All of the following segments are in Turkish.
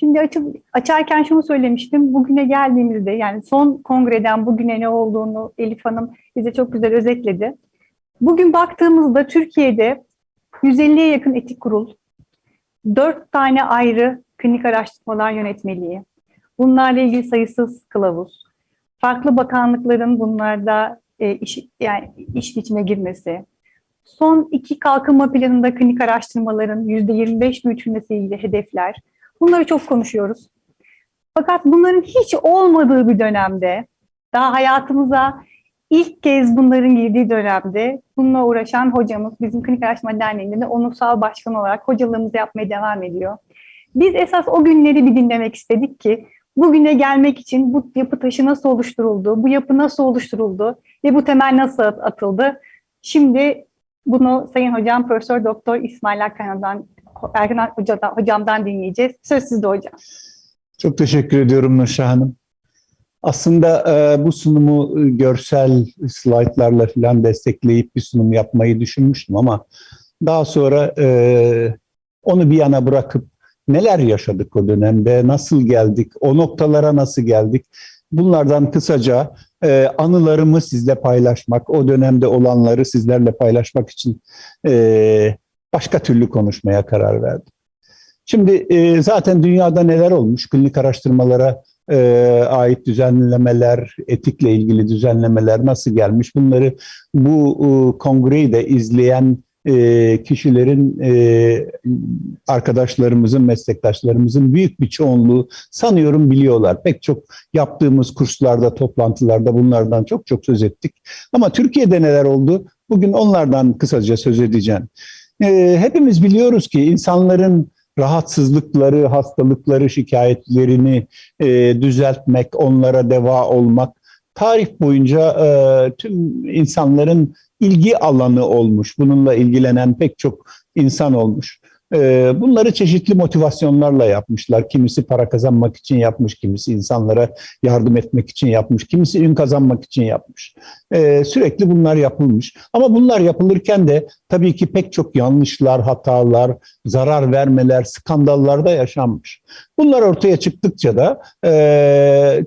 Şimdi açıp, açarken şunu söylemiştim. Bugüne geldiğimizde yani son kongreden bugüne ne olduğunu Elif Hanım bize çok güzel özetledi. Bugün baktığımızda Türkiye'de 150'ye yakın etik kurul, 4 tane ayrı klinik araştırmalar yönetmeliği, bunlarla ilgili sayısız kılavuz, farklı bakanlıkların bunlarda e, iş, yani iş içine girmesi, son iki kalkınma planında klinik araştırmaların %25 büyütülmesiyle hedefler, bunları çok konuşuyoruz. Fakat bunların hiç olmadığı bir dönemde, daha hayatımıza ilk kez bunların girdiği dönemde bununla uğraşan hocamız bizim Klinik Araştırma Derneği'nde de onursal başkan olarak hocalığımızı yapmaya devam ediyor. Biz esas o günleri bir dinlemek istedik ki bugüne gelmek için bu yapı taşı nasıl oluşturuldu, bu yapı nasıl oluşturuldu ve bu temel nasıl atıldı? Şimdi bunu Sayın Hocam Profesör Doktor İsmail Erkan'dan Erkan Hoca'dan, hocamdan dinleyeceğiz. Söz sizde hocam. Çok teşekkür ediyorum Nurşah Hanım. Aslında e, bu sunumu e, görsel slaytlarla falan destekleyip bir sunum yapmayı düşünmüştüm ama daha sonra e, onu bir yana bırakıp neler yaşadık o dönemde, nasıl geldik, o noktalara nasıl geldik bunlardan kısaca e, anılarımı sizle paylaşmak, o dönemde olanları sizlerle paylaşmak için e, başka türlü konuşmaya karar verdim. Şimdi e, zaten dünyada neler olmuş? Klinik araştırmalara e, ait düzenlemeler, etikle ilgili düzenlemeler nasıl gelmiş? Bunları bu e, kongreyi de izleyen e, kişilerin, e, arkadaşlarımızın, meslektaşlarımızın büyük bir çoğunluğu sanıyorum biliyorlar. Pek çok yaptığımız kurslarda, toplantılarda bunlardan çok çok söz ettik. Ama Türkiye'de neler oldu? Bugün onlardan kısaca söz edeceğim. E, hepimiz biliyoruz ki insanların rahatsızlıkları, hastalıkları, şikayetlerini e, düzeltmek, onlara deva olmak tarih boyunca e, tüm insanların ilgi alanı olmuş. Bununla ilgilenen pek çok insan olmuş. E, bunları çeşitli motivasyonlarla yapmışlar. Kimisi para kazanmak için yapmış, kimisi insanlara yardım etmek için yapmış, kimisi ün kazanmak için yapmış. E, sürekli bunlar yapılmış. Ama bunlar yapılırken de tabii ki pek çok yanlışlar, hatalar, zarar vermeler, skandallar da yaşanmış. Bunlar ortaya çıktıkça da e,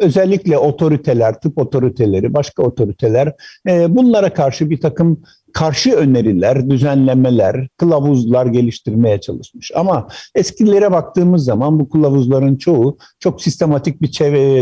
özellikle otoriteler, tıp otoriteleri, başka otoriteler e, bunlara karşı bir takım karşı öneriler, düzenlemeler, kılavuzlar geliştirmeye çalışmış. Ama eskilere baktığımız zaman bu kılavuzların çoğu çok sistematik bir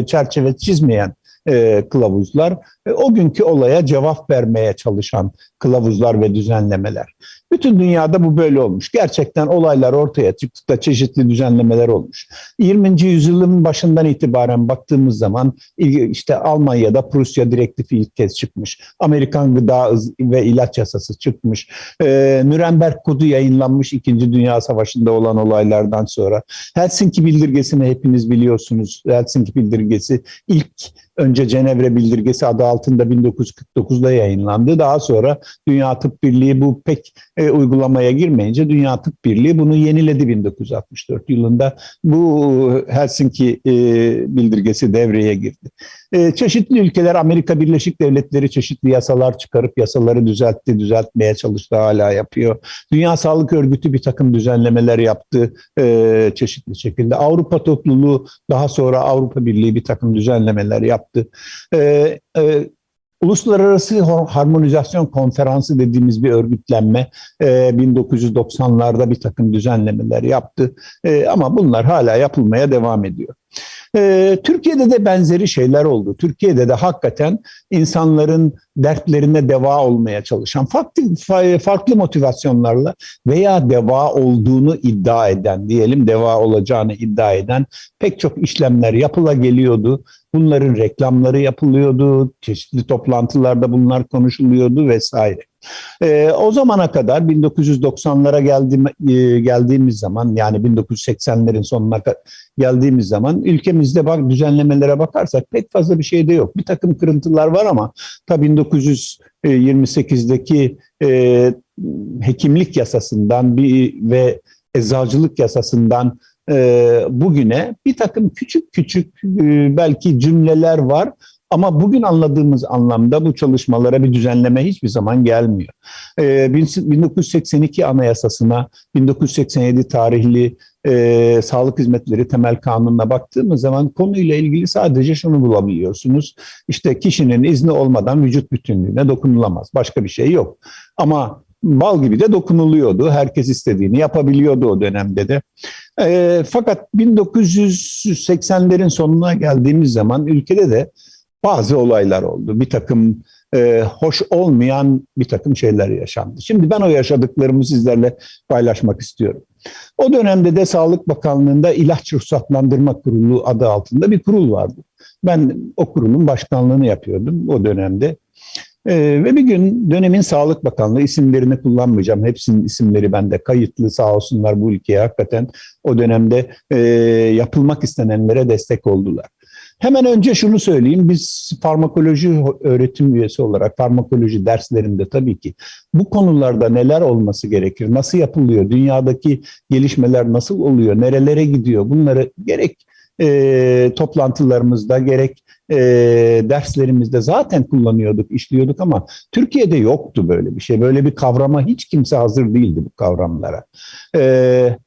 çerçeve çizmeyen e, kılavuzlar, e, o günkü olaya cevap vermeye çalışan kılavuzlar ve düzenlemeler. Bütün dünyada bu böyle olmuş. Gerçekten olaylar ortaya çıktıkta çeşitli düzenlemeler olmuş. 20. yüzyılın başından itibaren baktığımız zaman işte Almanya'da Prusya direktifi ilk kez çıkmış. Amerikan gıda ve ilaç yasası çıkmış. Ee, Nürnberg kodu yayınlanmış 2. Dünya Savaşı'nda olan olaylardan sonra. Helsinki bildirgesini hepiniz biliyorsunuz. Helsinki bildirgesi ilk önce Cenevre bildirgesi adı altında 1949'da yayınlandı. Daha sonra Dünya Tıp Birliği bu pek e, uygulamaya girmeyince Dünya Tıp Birliği bunu yeniledi 1964 yılında. Bu Helsinki e, bildirgesi devreye girdi. E, çeşitli ülkeler Amerika Birleşik Devletleri çeşitli yasalar çıkarıp yasaları düzeltti, düzeltmeye çalıştı, hala yapıyor. Dünya Sağlık Örgütü bir takım düzenlemeler yaptı e, çeşitli şekilde. Avrupa Topluluğu daha sonra Avrupa Birliği bir takım düzenlemeler yaptı. E, e, Uluslararası Harmonizasyon Konferansı dediğimiz bir örgütlenme e, 1990'larda bir takım düzenlemeler yaptı. E, ama bunlar hala yapılmaya devam ediyor. E, Türkiye'de de benzeri şeyler oldu. Türkiye'de de hakikaten insanların dertlerine deva olmaya çalışan, farklı, farklı motivasyonlarla veya deva olduğunu iddia eden, diyelim deva olacağını iddia eden pek çok işlemler yapıla geliyordu. Bunların reklamları yapılıyordu, çeşitli toplantılarda bunlar konuşuluyordu vesaire. E, o zamana kadar 1990'lara geldiğim, e, geldiğimiz zaman yani 1980'lerin sonuna geldiğimiz zaman ülkemizde bak düzenlemelere bakarsak pek fazla bir şey de yok. Bir takım kırıntılar var ama tabii 1928'deki e, hekimlik yasasından bir ve eczacılık yasasından e, bugüne bir takım küçük küçük e, belki cümleler var Ama bugün anladığımız anlamda bu çalışmalara bir düzenleme hiçbir zaman gelmiyor. Ee, 1982 Anayasasına, 1987 tarihli e, Sağlık Hizmetleri Temel Kanunu'na baktığımız zaman konuyla ilgili sadece şunu bulabiliyorsunuz. İşte kişinin izni olmadan vücut bütünlüğüne dokunulamaz. Başka bir şey yok. Ama bal gibi de dokunuluyordu. Herkes istediğini yapabiliyordu o dönemde de. E, fakat 1980'lerin sonuna geldiğimiz zaman ülkede de bazı olaylar oldu. Bir takım e, hoş olmayan bir takım şeyler yaşandı. Şimdi ben o yaşadıklarımı sizlerle paylaşmak istiyorum. O dönemde de Sağlık Bakanlığı'nda İlaç Ruhsatlandırma Kurulu adı altında bir kurul vardı. Ben o kurulun başkanlığını yapıyordum o dönemde. Ee, ve bir gün dönemin Sağlık Bakanlığı isimlerini kullanmayacağım. Hepsinin isimleri bende kayıtlı sağ olsunlar bu ülkeye hakikaten o dönemde e, yapılmak istenenlere destek oldular. Hemen önce şunu söyleyeyim. Biz farmakoloji öğretim üyesi olarak farmakoloji derslerinde tabii ki bu konularda neler olması gerekir, nasıl yapılıyor, dünyadaki gelişmeler nasıl oluyor, nerelere gidiyor bunları gerek e, toplantılarımızda gerek e, derslerimizde zaten kullanıyorduk, işliyorduk ama Türkiye'de yoktu böyle bir şey. Böyle bir kavrama hiç kimse hazır değildi bu kavramlara. E,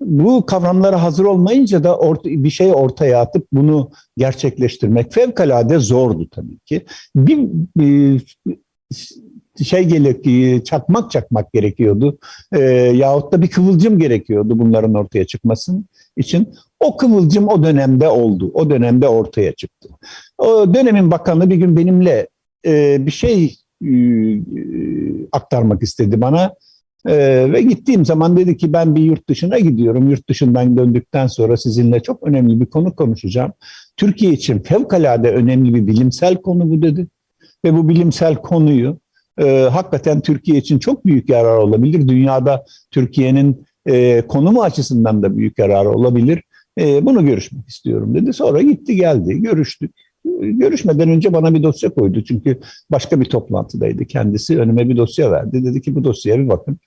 bu kavramlara hazır olmayınca da orta, bir şey ortaya atıp bunu gerçekleştirmek fevkalade zordu tabii ki. Bir, bir şey gerek, çakmak çakmak gerekiyordu e, yahut da bir kıvılcım gerekiyordu bunların ortaya çıkmasın için. O kıvılcım o dönemde oldu, o dönemde ortaya çıktı. O dönemin bakanı bir gün benimle e, bir şey e, aktarmak istedi bana. Ee, ve gittiğim zaman dedi ki ben bir yurt dışına gidiyorum. Yurt dışından döndükten sonra sizinle çok önemli bir konu konuşacağım. Türkiye için fevkalade önemli bir bilimsel konu bu dedi. Ve bu bilimsel konuyu e, hakikaten Türkiye için çok büyük yarar olabilir. Dünyada Türkiye'nin e, konumu açısından da büyük yarar olabilir. E, bunu görüşmek istiyorum dedi. Sonra gitti geldi görüştük görüşmeden önce bana bir dosya koydu. Çünkü başka bir toplantıdaydı kendisi. Önüme bir dosya verdi. Dedi ki bu dosyaya bir bakın.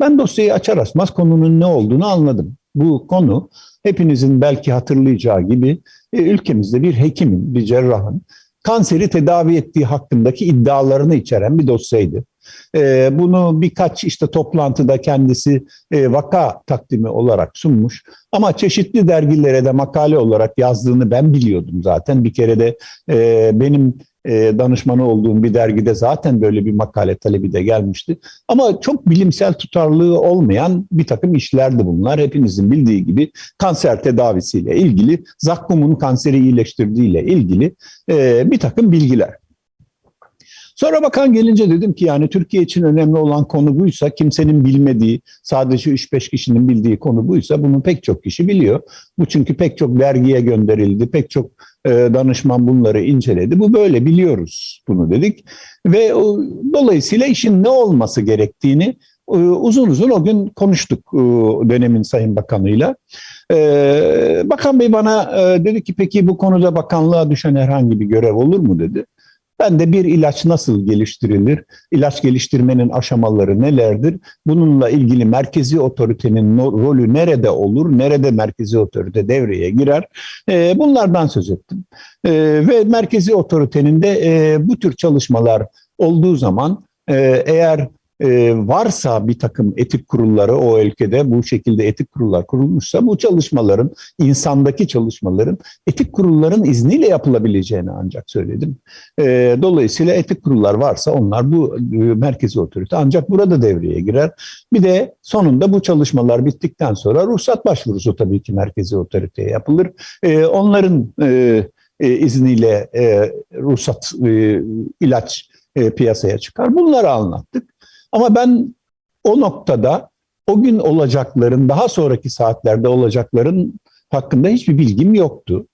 Ben dosyayı açar açmaz konunun ne olduğunu anladım. Bu konu hepinizin belki hatırlayacağı gibi e, ülkemizde bir hekimin, bir cerrahın kanseri tedavi ettiği hakkındaki iddialarını içeren bir dosyaydı. E, bunu birkaç işte toplantıda kendisi e, vaka takdimi olarak sunmuş. Ama çeşitli dergilere de makale olarak yazdığını ben biliyordum zaten. Bir kere de e, benim e, danışmanı olduğum bir dergide zaten böyle bir makale talebi de gelmişti. Ama çok bilimsel tutarlılığı olmayan bir takım işlerdi bunlar. Hepinizin bildiği gibi kanser tedavisiyle ilgili, zakkumun kanseri iyileştirdiğiyle ilgili bir takım bilgiler. Sonra bakan gelince dedim ki yani Türkiye için önemli olan konu buysa kimsenin bilmediği sadece 3-5 kişinin bildiği konu buysa bunu pek çok kişi biliyor. Bu çünkü pek çok dergiye gönderildi. Pek çok e, danışman bunları inceledi. Bu böyle biliyoruz bunu dedik. Ve o, dolayısıyla işin ne olması gerektiğini e, uzun uzun o gün konuştuk e, dönemin Sayın Bakanı'yla. E, Bakan Bey bana dedi ki peki bu konuda bakanlığa düşen herhangi bir görev olur mu dedi. Ben de bir ilaç nasıl geliştirilir? İlaç geliştirmenin aşamaları nelerdir? Bununla ilgili merkezi otoritenin rolü nerede olur? Nerede merkezi otorite devreye girer? E, bunlardan söz ettim. E, ve merkezi otoritenin de e, bu tür çalışmalar olduğu zaman e, eğer e, varsa bir takım etik kurulları o ülkede bu şekilde etik kurullar kurulmuşsa bu çalışmaların insandaki çalışmaların etik kurulların izniyle yapılabileceğini ancak söyledim. E, dolayısıyla etik kurullar varsa onlar bu e, merkezi otorite ancak burada devreye girer. Bir de sonunda bu çalışmalar bittikten sonra ruhsat başvurusu tabii ki merkezi otoriteye yapılır. E, onların e, e, izniyle ruhsat ilaç piyasaya çıkar. Bunları anlattık. Ama ben o noktada o gün olacakların, daha sonraki saatlerde olacakların hakkında hiçbir bilgim yoktu.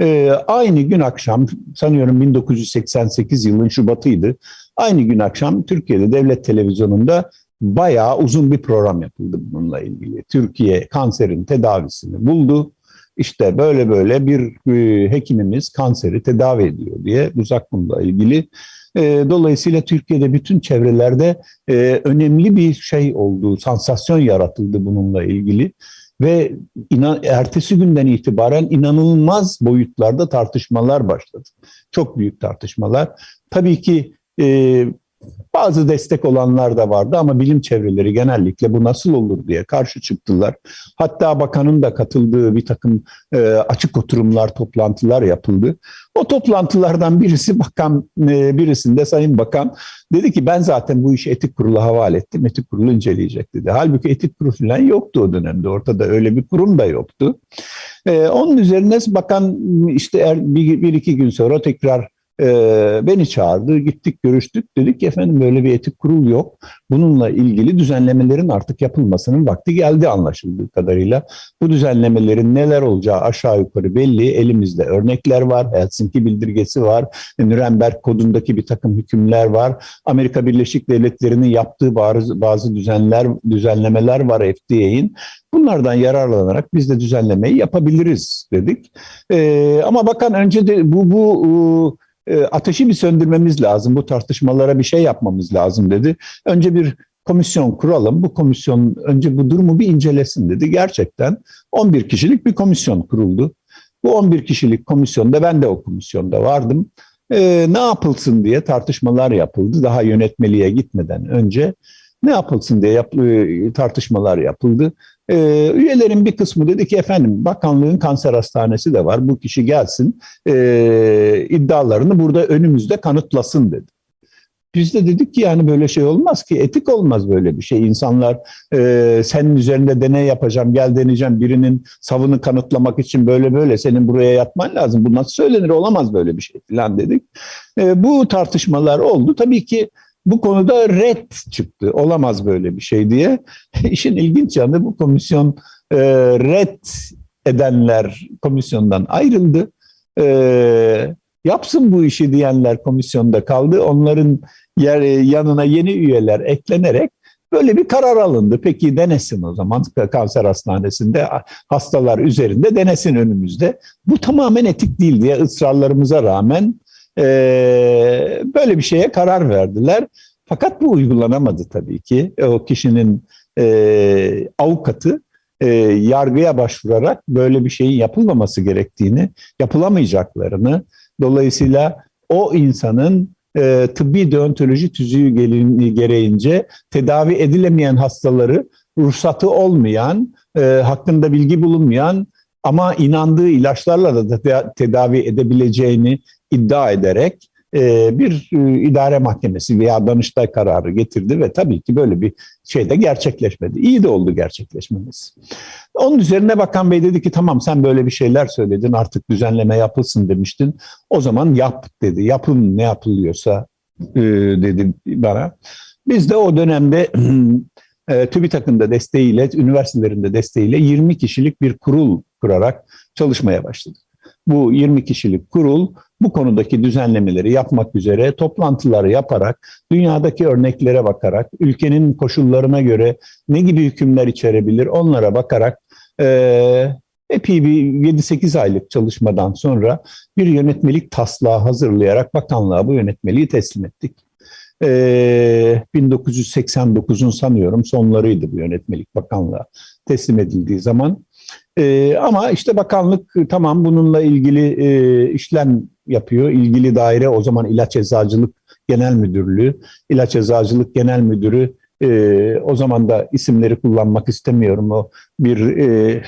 Ee, aynı gün akşam, sanıyorum 1988 yılın Şubat'ıydı. Aynı gün akşam Türkiye'de devlet televizyonunda bayağı uzun bir program yapıldı bununla ilgili. Türkiye kanserin tedavisini buldu. İşte böyle böyle bir e, hekimimiz kanseri tedavi ediyor diye uzak bununla ilgili e, dolayısıyla Türkiye'de bütün çevrelerde e, önemli bir şey oldu, sansasyon yaratıldı bununla ilgili. ve inan, ertesi günden itibaren inanılmaz boyutlarda tartışmalar başladı. Çok büyük tartışmalar. Tabii ki e, bazı destek olanlar da vardı ama bilim çevreleri genellikle bu nasıl olur diye karşı çıktılar. Hatta bakanın da katıldığı bir takım e, açık oturumlar, toplantılar yapıldı. O toplantılardan birisi bakan, e, birisinde Sayın Bakan dedi ki ben zaten bu işi etik kurula havale ettim. Etik kurulu inceleyecek dedi. Halbuki etik kurulu falan yoktu o dönemde. Ortada öyle bir kurum da yoktu. E, onun üzerine bakan işte er, bir, bir iki gün sonra tekrar e, beni çağırdı. Gittik görüştük. Dedik ki efendim böyle bir etik kurul yok. Bununla ilgili düzenlemelerin artık yapılmasının vakti geldi anlaşıldığı kadarıyla. Bu düzenlemelerin neler olacağı aşağı yukarı belli. Elimizde örnekler var. Helsinki bildirgesi var. Nürnberg kodundaki bir takım hükümler var. Amerika Birleşik Devletleri'nin yaptığı bazı, bazı düzenler, düzenlemeler var FDA'in. Bunlardan yararlanarak biz de düzenlemeyi yapabiliriz dedik. Ee, ama bakan önce de bu bu e, ateşi bir söndürmemiz lazım. Bu tartışmalara bir şey yapmamız lazım dedi. Önce bir komisyon kuralım. Bu komisyon önce bu durumu bir incelesin dedi. Gerçekten 11 kişilik bir komisyon kuruldu. Bu 11 kişilik komisyonda ben de o komisyonda vardım. Ee, ne yapılsın diye tartışmalar yapıldı. Daha yönetmeliğe gitmeden önce ne yapılsın diye yap, tartışmalar yapıldı. Ee, üyelerin bir kısmı dedi ki efendim bakanlığın kanser hastanesi de var bu kişi gelsin e, iddialarını burada önümüzde kanıtlasın dedi. Biz de dedik ki yani böyle şey olmaz ki etik olmaz böyle bir şey. İnsanlar e, senin üzerinde deney yapacağım gel deneyeceğim birinin savını kanıtlamak için böyle böyle senin buraya yatman lazım. Bu nasıl söylenir olamaz böyle bir şey falan dedik. E, bu tartışmalar oldu. Tabii ki bu konuda red çıktı. Olamaz böyle bir şey diye. İşin ilginç yanı bu komisyon e, red edenler komisyondan ayrıldı. E, yapsın bu işi diyenler komisyonda kaldı. Onların yer, yanına yeni üyeler eklenerek böyle bir karar alındı. Peki denesin o zaman kanser hastanesinde hastalar üzerinde denesin önümüzde. Bu tamamen etik değil diye ısrarlarımıza rağmen ee, böyle bir şeye karar verdiler. Fakat bu uygulanamadı tabii ki. O kişinin e, avukatı e, yargıya başvurarak böyle bir şeyin yapılmaması gerektiğini, yapılamayacaklarını, dolayısıyla o insanın e, tıbbi deontoloji tüzüğü gereğince tedavi edilemeyen hastaları ruhsatı olmayan, e, hakkında bilgi bulunmayan ama inandığı ilaçlarla da tedavi edebileceğini iddia ederek e, bir e, idare mahkemesi veya danıştay kararı getirdi ve tabii ki böyle bir şey de gerçekleşmedi. İyi de oldu gerçekleşmemiz. Onun üzerine Bakan Bey dedi ki tamam sen böyle bir şeyler söyledin artık düzenleme yapılsın demiştin. O zaman yap dedi. Yapın ne yapılıyorsa e, dedi bana. Biz de o dönemde TÜBİTAK'ın da desteğiyle, üniversitelerin de desteğiyle 20 kişilik bir kurul kurarak çalışmaya başladık. Bu 20 kişilik kurul bu konudaki düzenlemeleri yapmak üzere toplantıları yaparak, dünyadaki örneklere bakarak, ülkenin koşullarına göre ne gibi hükümler içerebilir onlara bakarak e, epey bir 7-8 aylık çalışmadan sonra bir yönetmelik taslağı hazırlayarak bakanlığa bu yönetmeliği teslim ettik. Ee, 1989'un sanıyorum sonlarıydı bu yönetmelik bakanlığa teslim edildiği zaman. Ee, ama işte bakanlık tamam bununla ilgili e, işlem yapıyor. İlgili daire o zaman İlaç Eczacılık Genel Müdürlüğü. İlaç Eczacılık Genel Müdürü e, o zaman da isimleri kullanmak istemiyorum. O bir e,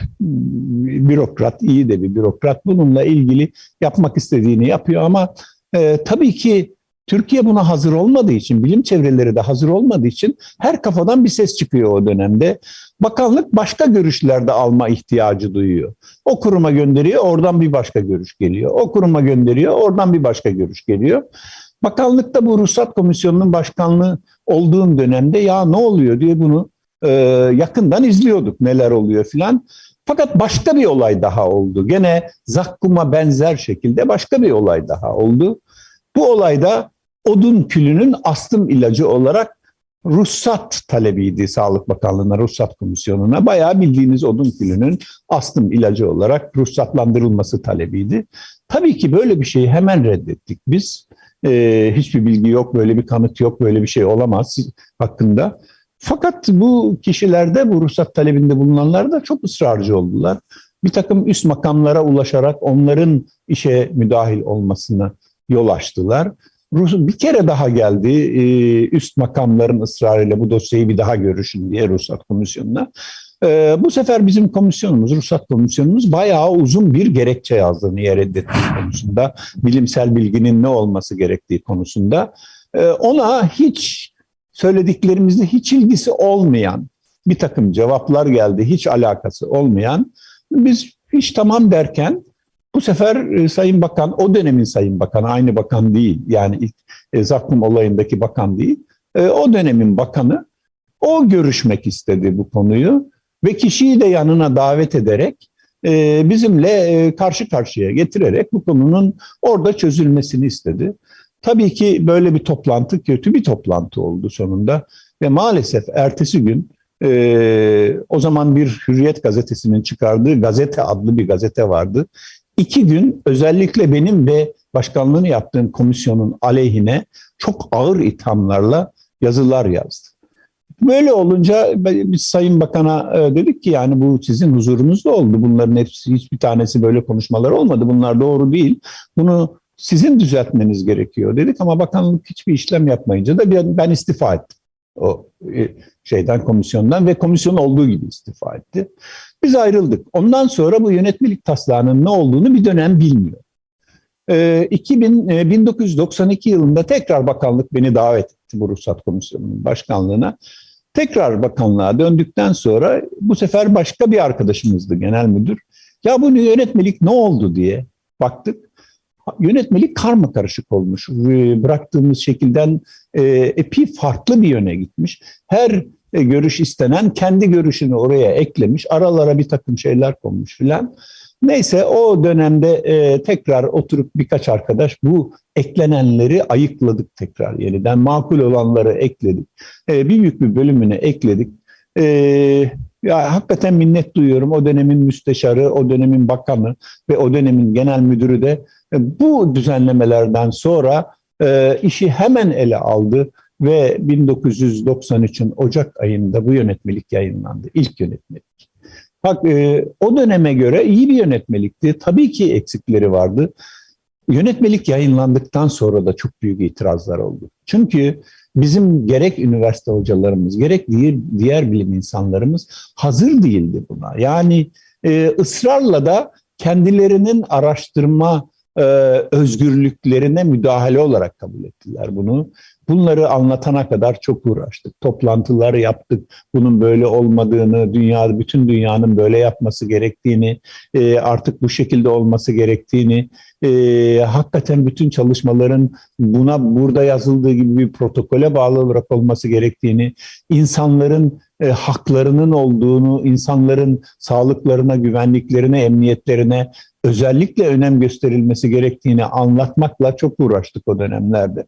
bürokrat, iyi de bir bürokrat. Bununla ilgili yapmak istediğini yapıyor ama e, tabii ki Türkiye buna hazır olmadığı için, bilim çevreleri de hazır olmadığı için her kafadan bir ses çıkıyor o dönemde. Bakanlık başka görüşlerde alma ihtiyacı duyuyor. O kuruma gönderiyor, oradan bir başka görüş geliyor. O kuruma gönderiyor, oradan bir başka görüş geliyor. Bakanlıkta bu ruhsat komisyonunun başkanlığı olduğum dönemde ya ne oluyor diye bunu e, yakından izliyorduk neler oluyor filan. Fakat başka bir olay daha oldu. Gene zakkuma benzer şekilde başka bir olay daha oldu. Bu olayda odun külünün astım ilacı olarak ruhsat talebiydi Sağlık Bakanlığı'na, ruhsat komisyonuna. Bayağı bildiğiniz odun külünün astım ilacı olarak ruhsatlandırılması talebiydi. Tabii ki böyle bir şeyi hemen reddettik biz. Ee, hiçbir bilgi yok, böyle bir kanıt yok, böyle bir şey olamaz hakkında. Fakat bu kişilerde bu ruhsat talebinde bulunanlar da çok ısrarcı oldular. Bir takım üst makamlara ulaşarak onların işe müdahil olmasına yol açtılar. Rus- Bir kere daha geldi e, üst makamların ısrarıyla bu dosyayı bir daha görüşün diye ruhsat komisyonuna. E, Bu sefer bizim komisyonumuz, ruhsat komisyonumuz bayağı uzun bir gerekçe yazdı niye reddettiği konusunda, bilimsel bilginin ne olması gerektiği konusunda. E, Ona hiç söylediklerimizde hiç ilgisi olmayan bir takım cevaplar geldi, hiç alakası olmayan. Biz hiç tamam derken bu sefer e, Sayın Bakan, o dönemin Sayın Bakanı, aynı bakan değil. Yani ilk e, Zakkum olayındaki bakan değil. E, o dönemin bakanı, o görüşmek istedi bu konuyu ve kişiyi de yanına davet ederek bizimle karşı karşıya getirerek bu konunun orada çözülmesini istedi. Tabii ki böyle bir toplantı kötü bir toplantı oldu sonunda ve maalesef ertesi gün e, o zaman bir Hürriyet gazetesinin çıkardığı gazete adlı bir gazete vardı. İki gün özellikle benim ve başkanlığını yaptığım komisyonun aleyhine çok ağır ithamlarla yazılar yazdı. Böyle olunca biz Sayın Bakan'a e, dedik ki yani bu sizin huzurunuzda oldu. Bunların hepsi hiçbir tanesi böyle konuşmalar olmadı. Bunlar doğru değil. Bunu sizin düzeltmeniz gerekiyor dedik ama bakanlık hiçbir işlem yapmayınca da ben, ben istifa ettim. O e, şeyden komisyondan ve komisyon olduğu gibi istifa etti. Biz ayrıldık. Ondan sonra bu yönetmelik taslağının ne olduğunu bir dönem bilmiyor. Ee, 2000, e, 1992 yılında tekrar bakanlık beni davet etti bu ruhsat komisyonunun başkanlığına. Tekrar bakanlığa döndükten sonra bu sefer başka bir arkadaşımızdı genel müdür. Ya bu yönetmelik ne oldu diye baktık. Yönetmelik karma karışık olmuş. Ee, Bıraktığımız şekilden e, epey farklı bir yöne gitmiş. Her e, görüş istenen kendi görüşünü oraya eklemiş. Aralara bir takım şeyler konmuş filan. Neyse o dönemde e, tekrar oturup birkaç arkadaş bu eklenenleri ayıkladık tekrar yeniden. Makul olanları ekledik. E, bir büyük bir bölümünü ekledik. E, ya hakikaten minnet duyuyorum. O dönemin müsteşarı, o dönemin bakanı ve o dönemin genel müdürü de e, bu düzenlemelerden sonra e, işi hemen ele aldı ve 1993'ün Ocak ayında bu yönetmelik yayınlandı. İlk yönetmelik. Bak e, o döneme göre iyi bir yönetmelikti. Tabii ki eksikleri vardı. Yönetmelik yayınlandıktan sonra da çok büyük itirazlar oldu. Çünkü bizim gerek üniversite hocalarımız, gerek diğer, diğer bilim insanlarımız hazır değildi buna. Yani e, ısrarla da kendilerinin araştırma e, özgürlüklerine müdahale olarak kabul ettiler bunu. Bunları anlatana kadar çok uğraştık. Toplantılar yaptık. Bunun böyle olmadığını, dünya bütün dünyanın böyle yapması gerektiğini, e, artık bu şekilde olması gerektiğini, e, hakikaten bütün çalışmaların buna burada yazıldığı gibi bir protokole bağlı olarak olması gerektiğini, insanların e, haklarının olduğunu, insanların sağlıklarına, güvenliklerine, emniyetlerine özellikle önem gösterilmesi gerektiğini anlatmakla çok uğraştık o dönemlerde.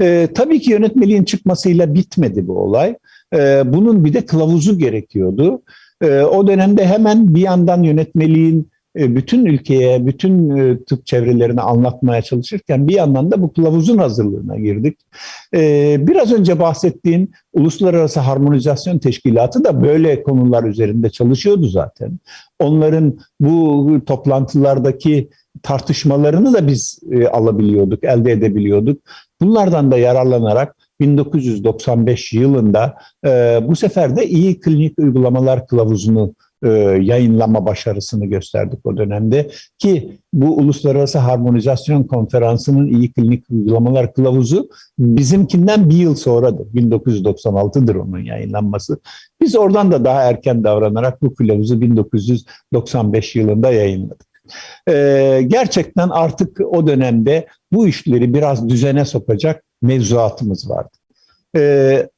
E, tabii ki yönetmeliğin çıkmasıyla bitmedi bu olay. E, bunun bir de kılavuzu gerekiyordu. E, o dönemde hemen bir yandan yönetmeliğin bütün ülkeye, bütün e, tıp çevrelerine anlatmaya çalışırken bir yandan da bu kılavuzun hazırlığına girdik. E, biraz önce bahsettiğim Uluslararası Harmonizasyon Teşkilatı da böyle konular üzerinde çalışıyordu zaten. Onların bu toplantılardaki tartışmalarını da biz alabiliyorduk, elde edebiliyorduk. Bunlardan da yararlanarak 1995 yılında bu sefer de iyi klinik uygulamalar kılavuzunu e, yayınlama başarısını gösterdik o dönemde ki bu Uluslararası Harmonizasyon Konferansı'nın iyi klinik uygulamalar kılavuzu bizimkinden bir yıl sonradır. 1996'dır onun yayınlanması. Biz oradan da daha erken davranarak bu kılavuzu 1995 yılında yayınladık. Ee, gerçekten artık o dönemde bu işleri biraz düzene sokacak mevzuatımız vardı. Ee,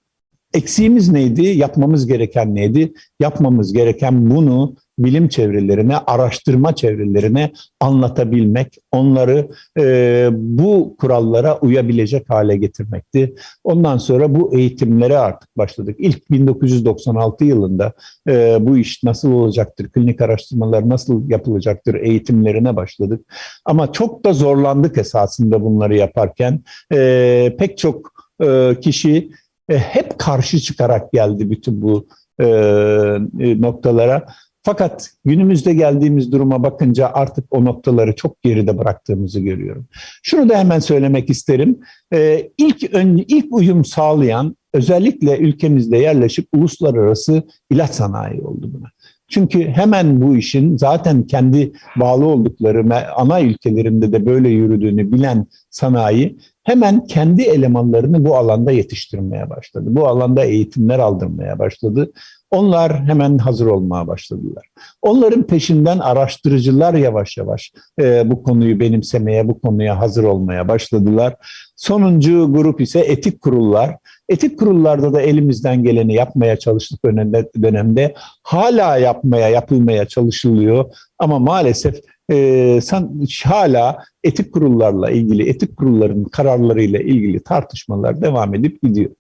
Eksiğimiz neydi? Yapmamız gereken neydi? Yapmamız gereken bunu bilim çevrelerine, araştırma çevrelerine anlatabilmek, onları e, bu kurallara uyabilecek hale getirmekti. Ondan sonra bu eğitimlere artık başladık. İlk 1996 yılında e, bu iş nasıl olacaktır, klinik araştırmalar nasıl yapılacaktır eğitimlerine başladık. Ama çok da zorlandık esasında bunları yaparken. E, pek çok e, kişi hep karşı çıkarak geldi bütün bu e, e, noktalara. Fakat günümüzde geldiğimiz duruma bakınca artık o noktaları çok geride bıraktığımızı görüyorum. Şunu da hemen söylemek isterim. Ee, ilk ön, ilk uyum sağlayan özellikle ülkemizde yerleşik uluslararası ilaç sanayi oldu buna. Çünkü hemen bu işin zaten kendi bağlı oldukları ana ülkelerinde de böyle yürüdüğünü bilen sanayi hemen kendi elemanlarını bu alanda yetiştirmeye başladı. Bu alanda eğitimler aldırmaya başladı. Onlar hemen hazır olmaya başladılar. Onların peşinden araştırıcılar yavaş yavaş e, bu konuyu benimsemeye, bu konuya hazır olmaya başladılar. Sonuncu grup ise etik kurullar. Etik kurullarda da elimizden geleni yapmaya çalıştık dönemde, dönemde. Hala yapmaya, yapılmaya çalışılıyor. Ama maalesef e, san, hala etik kurullarla ilgili, etik kurulların kararlarıyla ilgili tartışmalar devam edip gidiyor.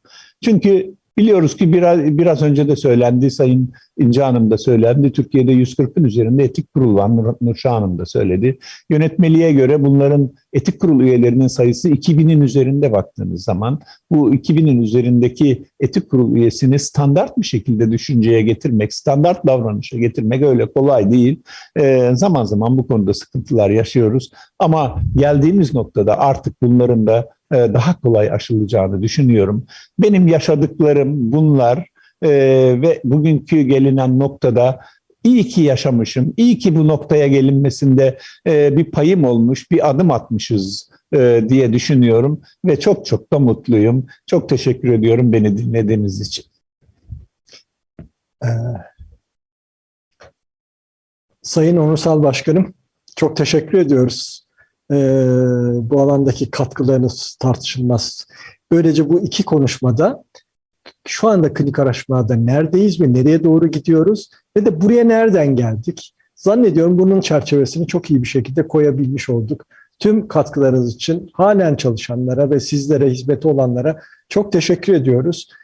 Çünkü biliyoruz ki biraz, biraz önce de söylendi, Sayın İnce Hanım da söylendi. Türkiye'de 140'ın üzerinde etik kurul var, Nur, Nurşah Hanım da söyledi. Yönetmeliğe göre bunların etik kurul üyelerinin sayısı 2000'in üzerinde baktığınız zaman bu 2000'in üzerindeki etik kurul üyesini standart bir şekilde düşünceye getirmek, standart davranışa getirmek öyle kolay değil. Ee, zaman zaman bu konuda sıkıntılar yaşıyoruz. Ama geldiğimiz noktada artık bunların da e, daha kolay aşılacağını düşünüyorum. Benim yaşadıklarım bunlar e, ve bugünkü gelinen noktada iyi ki yaşamışım, iyi ki bu noktaya gelinmesinde e, bir payım olmuş, bir adım atmışız e, diye düşünüyorum ve çok çok da mutluyum. Çok teşekkür ediyorum beni dinlediğiniz için. Sayın Onursal Başkanım, çok teşekkür ediyoruz. Ee, bu alandaki katkılarınız tartışılmaz. Böylece bu iki konuşmada şu anda klinik araştırmada neredeyiz ve nereye doğru gidiyoruz ve de buraya nereden geldik? Zannediyorum bunun çerçevesini çok iyi bir şekilde koyabilmiş olduk. Tüm katkılarınız için halen çalışanlara ve sizlere hizmeti olanlara çok teşekkür ediyoruz.